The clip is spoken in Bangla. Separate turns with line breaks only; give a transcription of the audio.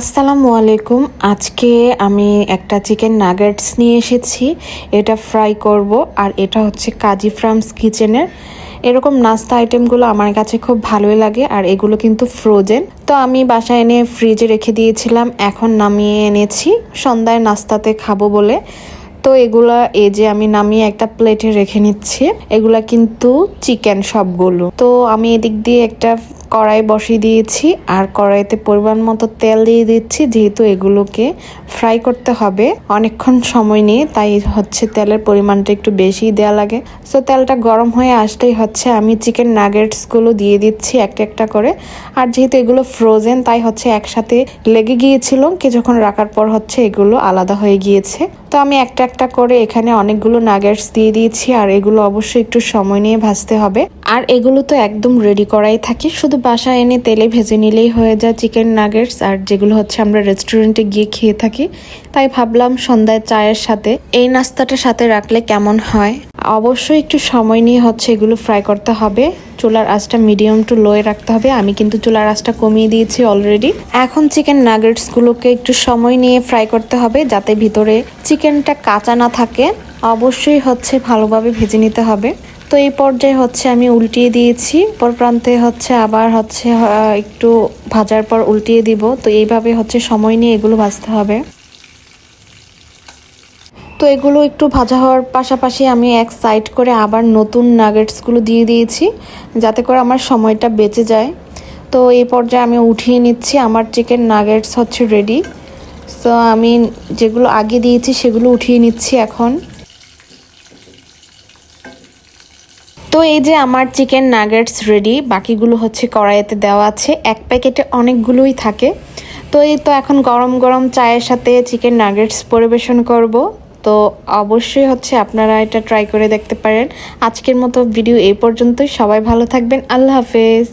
আসসালামু আলাইকুম। আজকে আমি একটা চিকেন নাগেটস নিয়ে এসেছি। এটা ফ্রাই করব আর এটা হচ্ছে কাজী ফ্রামস কিচেনের। এরকম নাস্তা আইটেমগুলো আমার কাছে খুব ভালোই লাগে আর এগুলো কিন্তু ফ্রোজেন। তো আমি বাসায় এনে ফ্রিজে রেখে দিয়েছিলাম, এখন নামিয়ে এনেছি। সন্ধ্যায় নাস্তাতে খাব বলে। তো এগুলা এই যে আমি নামিয়ে একটা প্লেটে রেখে নিচ্ছি। এগুলা কিন্তু চিকেন সবগুলো। তো আমি এদিক দিয়ে একটা কড়াই বসিয়ে দিয়েছি আর কড়াইতে পরিমাণ মতো তেল দিয়ে দিচ্ছি, যেহেতু এগুলোকে ফ্রাই করতে হবে অনেকক্ষণ সময় নিয়ে, তাই হচ্ছে তেলের পরিমাণটা একটু বেশি দেওয়া লাগে। সো তেলটা গরম হয়ে আসলেই হচ্ছে আমি চিকেন নাগেটসগুলো দিয়ে দিচ্ছি একটা একটা করে। আর যেহেতু এগুলো ফ্রোজেন তাই হচ্ছে একসাথে লেগে গিয়েছিল কিছুক্ষণ রাখার পর হচ্ছে এগুলো আলাদা হয়ে গিয়েছে। তো আমি একটা একটা করে এখানে অনেকগুলো নাগেটস দিয়ে দিয়েছি, আর এগুলো অবশ্যই একটু সময় নিয়ে ভাজতে হবে। আর এগুলো তো একদম রেডি করাই থাকে, শুধু বাসায় এনে তেলে ভেজে নিলেই হয়ে যায় চিকেন নাগেটস আর যেগুলো হচ্ছে আমরা রেস্টুরেন্টে গিয়ে খেয়ে থাকি, তাই ভাবলাম সন্ধ্যায় চায়ের সাথে এই নাস্তাটার সাথে রাখলে কেমন হয়? অবশ্যই একটু সময় নিয়ে হচ্ছে এগুলো ফ্রাই করতে হবে। চুলার আঁচটা মিডিয়াম টু লোয়ে রাখতে হবে। আমি কিন্তু চুলার আঁচটা কমিয়ে দিয়েছি অলরেডি এখন চিকেন নাগেটসগুলোকে একটু সময় নিয়ে ফ্রাই করতে হবে যাতে ভিতরে চিকেনটা কাঁচা না থাকে। অবশ্যই হচ্ছে ভালোভাবে ভেজে নিতে হবে। তো এই পর্যায়ে হচ্ছে আমি উল্টিয়ে দিয়েছি। পর প্রান্তে হচ্ছে আবার হচ্ছে একটু ভাজার পর উল্টিয়ে দিব। তো এইভাবে হচ্ছে সময় নিয়ে এগুলো ভাজতে হবে। তো এগুলো একটু ভাজা হওয়ার পাশাপাশি আমি এক সাইড করে আবার নতুন নাগেটসগুলো দিয়ে দিয়েছি, যাতে করে আমার সময়টা বেঁচে যায়। তো এই পর্যায়ে আমি উঠিয়ে নিচ্ছি, আমার চিকেন নাগেটস হচ্ছে রেডি তো আমি যেগুলো আগে দিয়েছি সেগুলো উঠিয়ে নিচ্ছি এখন। তো এই যে আমার চিকেন নাগেটস রেডি বাকিগুলো হচ্ছে কড়াইতে দেওয়া আছে। এক প্যাকেটে অনেকগুলোই থাকে। তো এই তো এখন গরম গরম চায়ের সাথে চিকেন নাগেটস পরিবেশন করব। তো অবশ্যই হচ্ছে আপনারা এটা ট্রাই করে দেখতে পারেন। আজকের মতো ভিডিও এই পর্যন্তই। সবাই ভালো থাকবেন। আল্লাহ হাফেজ।